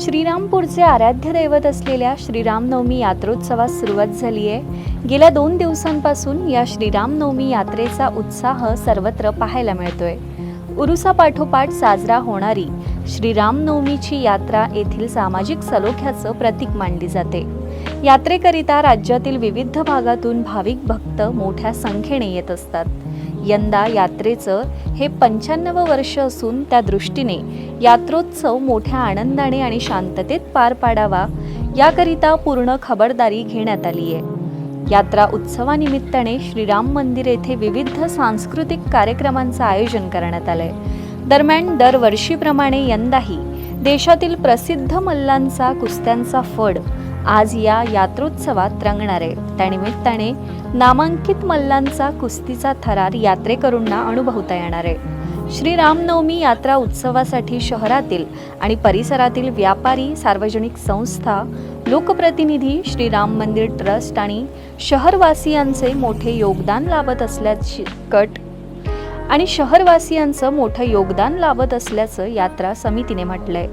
श्रीरामपूरचे आराध्य दैवत असलेल्या श्रीरामनवमी यात्रोत्सवास सुरुवात झाली आहे गेल्या दोन दिवसांपासून या श्रीरामनवमी यात्रेचा उत्साह सर्वत्र पाहायला मिळतोय. उरुसापाठोपाठ साजरा होणारी श्रीरामनवमीची यात्रा येथील सामाजिक सलोख्याचं प्रतीक मानली जाते. यात्रेकरिता राज्यातील विविध भागातून भाविक भक्त मोठ्या संख्येने येत असतात. यंदा यात्रेचं हे पंच्याण्णव वर्ष असून त्या दृष्टीने यात्रोत्सव मोठ्या आनंदाने आणि शांततेत पार पाडावा याकरिता पूर्ण खबरदारी घेण्यात आली आहे. यात्रा उत्सवानिमित्ताने श्रीराम मंदिर येथे विविध सांस्कृतिक कार्यक्रमांचं आयोजन करण्यात आलंय. दरम्यान दरवर्षीप्रमाणे यंदाही देशातील प्रसिद्ध मल्लांचा कुस्त्यांचा फड आज या यात्रोत्सवात रंगणार आहे. त्यानिमित्ताने नामांकित मल्लांचा कुस्तीचा थरार यात्रेकरूंना अनुभवता येणार आहे. श्री रामनवमी यात्रा उत्सवासाठी शहरातील आणि परिसरातील व्यापारी सार्वजनिक संस्था लोकप्रतिनिधी श्रीराम मंदिर ट्रस्ट आणि शहरवासियांचे मोठे योगदान लाभत असल्याची कट आणि शहरवासियांचं मोठं योगदान लाभत असल्याचं यात्रा समितीने म्हटलंय.